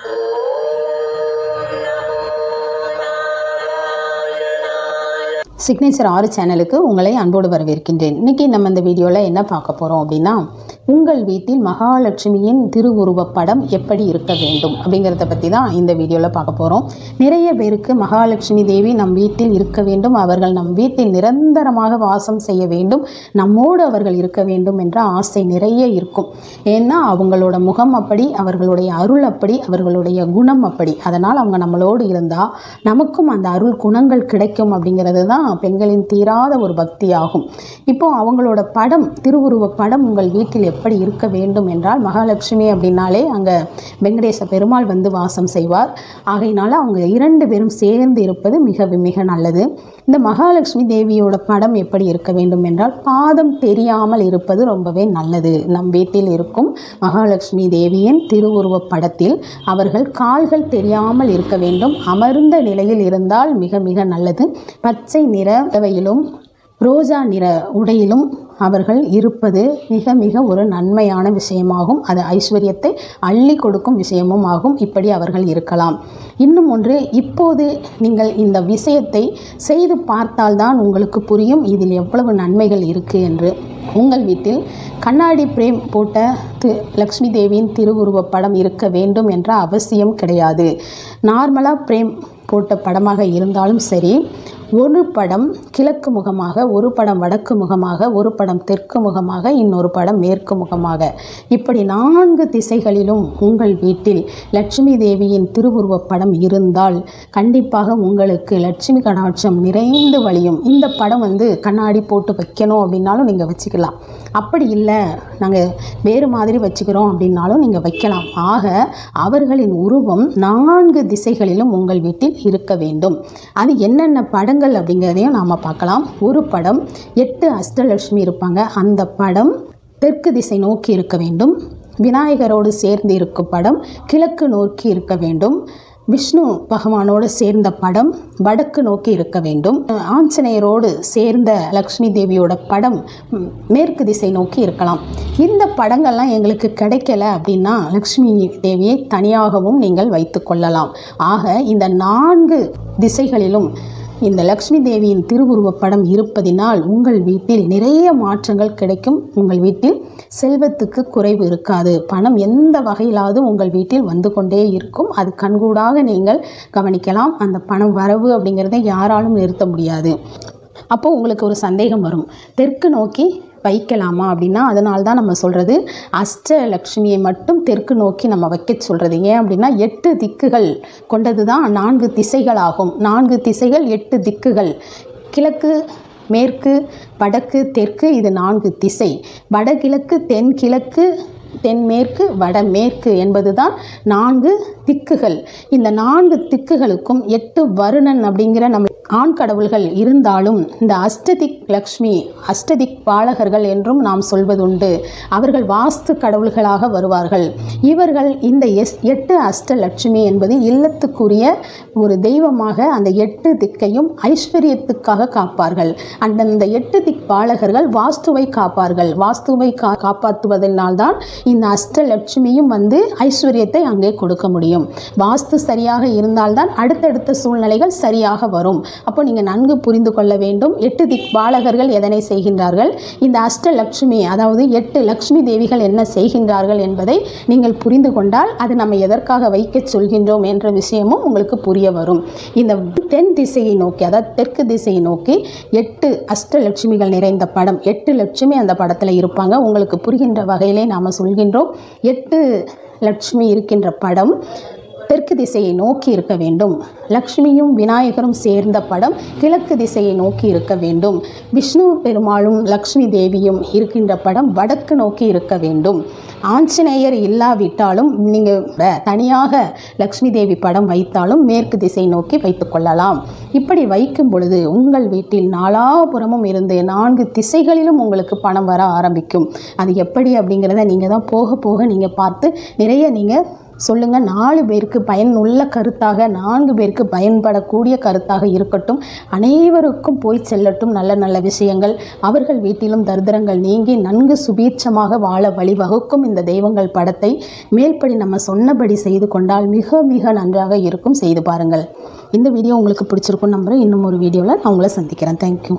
Oh. Signature ஆறு சேனலுக்கு உங்களை அன்போடு வரவேற்கின்றேன். இன்னைக்கு நம்ம இந்த வீடியோவில் என்ன பார்க்க போகிறோம் அப்படின்னா உங்கள் வீட்டில் மகாலட்சுமியின் திருவுருவப் படம் எப்படி இருக்க வேண்டும் அப்படிங்கிறத பற்றி தான் இந்த வீடியோவில் பார்க்க போகிறோம் நிறைய பேருக்கு மகாலட்சுமி தேவி நம் வீட்டில் இருக்க வேண்டும் அவர்கள் நம் வீட்டில் நிரந்தரமாக வாசம் செய்ய வேண்டும் நம்மோடு அவர்கள் இருக்க வேண்டும் என்ற ஆசை நிறைய இருக்கும். ஏன்னா அவங்களோட முகம் அப்படி அவர்களுடைய அருள் அப்படி அவர்களுடைய குணம் அப்படி. அதனால் அவங்க நம்மளோடு இருந்தால் நமக்கும் அந்த அருள் குணங்கள் கிடைக்கும் அப்படிங்கிறது தான் பெண்களின் தீராத ஒரு பக்தி ஆகும் இப்போ அவங்களோட படம் திருவுருவ படம் உங்கள் வீட்டில் எப்படி இருக்க வேண்டும் என்றால் மகாலட்சுமி அப்படின்னாலே அங்கே வெங்கடேச பெருமாள் வந்து வாசம் செய்வார். ஆகையினால அவங்க இரண்டு பேரும் சேர்ந்து இருப்பது மிக மிக நல்லது. இந்த மகாலட்சுமி தேவியோட படம் எப்படி இருக்க வேண்டும் என்றால் பாதம் தெரியாமல் இருப்பது ரொம்பவே நல்லது. நம் வீட்டில் இருக்கும் மகாலட்சுமி தேவியின் திருவுருவப் படத்தில் அவர்கள் கால்கள் தெரியாமல் இருக்க வேண்டும். அமர்ந்த நிலையில் இருந்தால் மிக மிக நல்லது. பச்சை நிற உடவையிலும் ரோஜா நிற உடையிலும் அவர்கள் இருப்பது மிக மிக ஒரு நன்மையான விஷயமாகும். அது ஐஸ்வர்யத்தை அள்ளி கொடுக்கும் விஷயமும் ஆகும் இப்படி அவர்கள் இருக்கலாம். இன்னும் ஒன்று இப்போது நீங்கள் இந்த விஷயத்தை செய்து பார்த்தால்தான் உங்களுக்கு புரியும் இதில் எவ்வளவு நன்மைகள் இருக்குது என்று. உங்கள் வீட்டில் கண்ணாடி பிரேம் போட்ட தி லக்ஷ்மி தேவியின் திருவுருவப் படம் இருக்க வேண்டும் என்ற அவசியம் கிடையாது. நார்மலாக பிரேம் போட்ட படமாக இருந்தாலும் சரி ஒரு படம் கிழக்கு முகமாக ஒரு படம் வடக்கு முகமாக ஒரு படம் தெற்கு முகமாக இன்னொரு படம் மேற்கு முகமாக. இப்படி நான்கு திசைகளிலும் உங்கள் வீட்டில் லட்சுமி தேவியின் திருவுருவப் படம் இருந்தால் கண்டிப்பாக உங்களுக்கு லட்சுமி கடாட்சம் நிறைந்து வழியும். இந்த படம் வந்து கண்ணாடி போட்டு வைக்கணும் அப்படின்னாலும் நீங்கள் வச்சுக்கலாம். அப்படி இல்லை நாங்கள் வேறு மாதிரி வச்சுக்கிறோம் அப்படின்னாலும் நீங்கள் வைக்கலாம். ஆக அவர்களின் உருவம் நான்கு திசைகளிலும் உங்கள் வீட்டில் இருக்க வேண்டும். அது என்னென்ன படங்கள் அப்படிங்கிறதையும் நாம் பார்க்கலாம். ஒரு படம் எட்டு அஷ்டலட்சுமி இருப்பாங்க. அந்த படம் தெற்கு திசை நோக்கி இருக்க வேண்டும். விநாயகரோடு சேர்ந்து இருக்கும் படம் கிழக்கு நோக்கி இருக்க வேண்டும். விஷ்ணு பகவானோடு சேர்ந்த படம் வடக்கு நோக்கி இருக்க வேண்டும். ஆஞ்சநேயரோடு சேர்ந்த லக்ஷ்மி தேவியோட படம் மேற்கு திசை நோக்கி இருக்கலாம். இந்த படங்கள்லாம் எங்களுக்கு கிடைக்கல அப்படின்னா லக்ஷ்மி தேவியை தனியாகவும் நீங்கள் வைத்து கொள்ளலாம். ஆக இந்த நான்கு திசைகளிலும் இந்த லக்ஷ்மி தேவியின் திருவுருவப் படம் இருப்பதினால் உங்கள் வீட்டில் நிறைய மாற்றங்கள் கிடைக்கும். உங்கள் வீட்டில் செல்வத்துக்கு குறைவு இருக்காது. பணம் எந்த வகையிலாவது உங்கள் வீட்டில் வந்து கொண்டே இருக்கும். அது கண்கூடாக நீங்கள் கவனிக்கலாம். அந்த பணம் வரவு அப்படிங்கிறத யாராலும் நிறுத்த முடியாது. அப்போ உங்களுக்கு ஒரு சந்தேகம் வரும். தெற்கு நோக்கி வைக்கலாமா அப்படின்னா அதனால தான் நம்ம சொல்கிறது அஷ்டலக்ஷ்மியை மட்டும் தெற்கு நோக்கி நம்ம வைக்க சொல்கிறது ஏன் அப்படின்னா எட்டு திக்குகள் கொண்டது தான் நான்கு திசைகள் ஆகும் நான்கு திசைகள் எட்டு திக்குகள். கிழக்கு மேற்கு வடக்கு தெற்கு இது நான்கு திசை. வடகிழக்கு தென்கிழக்கு தென்மேற்கு வடமேற்கு என்பதுதான் நான்கு திக்குகள். இந்த நான்கு திக்குகளுக்கும் எட்டு வருணன் அப்படிங்கிற நம்ம ஆண் கடவுள்கள் இருந்தாலும் இந்த அஷ்டதிக் லக்ஷ்மி அஷ்டதிக் பாலகர்கள் என்றும் நாம் சொல்வதுண்டு. அவர்கள் வாஸ்து கடவுள்களாக வருவார்கள். இவர்கள் இந்த எஸ் எட்டு அஷ்டலட்சுமி என்பது இல்லத்துக்குரிய ஒரு தெய்வமாக அந்த எட்டு திக்கையும் ஐஸ்வர்யத்துக்காக காப்பார்கள். அந்தந்த எட்டு திக் பாலகர்கள் வாஸ்துவை காப்பார்கள். வாஸ்துவை கா காப்பாற்றுவதனால்தான் இந்த அஷ்டலட்சுமியும் வந்து ஐஸ்வர்யத்தை அங்கே கொடுக்க முடியும். வாஸ்து சரியாக இருந்தால்தான் அடுத்தடுத்த சூழ்நிலைகள் சரியாக வரும். அப்போ நீங்கள் நன்கு புரிந்து கொள்ள வேண்டும். எட்டு திக் பாலகர்கள் எதனை செய்கின்றார்கள்? இந்த அஷ்டலக்ஷ்மி அதாவது எட்டு லக்ஷ்மி தேவிகள் என்ன செய்கின்றார்கள் என்பதை நீங்கள் புரிந்து கொண்டால் அது நம்ம எதற்காக வைக்க சொல்கின்றோம் என்ற விஷயமும் உங்களுக்கு புரிய வரும். இந்த தென் திசையை நோக்கி அதாவது தெற்கு திசையை நோக்கி எட்டு அஷ்டலட்சுமிகள் நிறைந்த படம் எட்டு லட்சுமி அந்த படத்தில் இருப்பாங்க. உங்களுக்கு புரிகின்ற வகையிலே நாம் சொல்கின்றோம். எட்டு லட்சுமி இருக்கின்ற படம் தெற்கு திசையை நோக்கி இருக்க வேண்டும். லக்ஷ்மியும் விநாயகரும் சேர்ந்த படம் கிழக்கு திசையை நோக்கி இருக்க வேண்டும். விஷ்ணு பெருமாளும் லக்ஷ்மி தேவியும் இருக்கின்ற படம் வடக்கு நோக்கி இருக்க வேண்டும். ஆஞ்சநேயர் இல்லாவிட்டாலும் நீங்கள் தனியாக லக்ஷ்மி தேவி படம் வைத்தாலும் மேற்கு திசை நோக்கி வைத்துக்கொள்ளலாம் இப்படி வைக்கும் பொழுது உங்கள் வீட்டில் நாலாபுறமும் இருந்து நான்கு திசைகளிலும் உங்களுக்கு பணம் வர ஆரம்பிக்கும். அது எப்படி அப்படிங்கிறத நீங்கள் தான் போக போக நீங்கள் பார்த்து நிறைய நீங்கள் சொல்லுங்கள் நாலு பேருக்கு பயனுள்ள கருத்தாக நான்கு பேருக்கு பயன்படக்கூடிய கருத்தாக இருக்கட்டும். அனைவருக்கும் போய் செல்லட்டும் நல்ல நல்ல விஷயங்கள். அவர்கள் வீட்டிலும் தரித்திரங்கள் நீங்கி நன்கு சுபீட்சமாக வாழ வழிவகுக்கும் இந்த தெய்வங்கள் படத்தை மேல்படி நம்ம சொன்னபடி செய்து கொண்டால் மிக மிக நன்றாக இருக்கும். செய்து பாருங்கள். இந்த வீடியோ உங்களுக்கு பிடிச்சிருக்கும் நம்புகிறேன் இன்னும் ஒரு வீடியோவில் நான் உங்களை சந்திக்கிறேன். தேங்க்யூ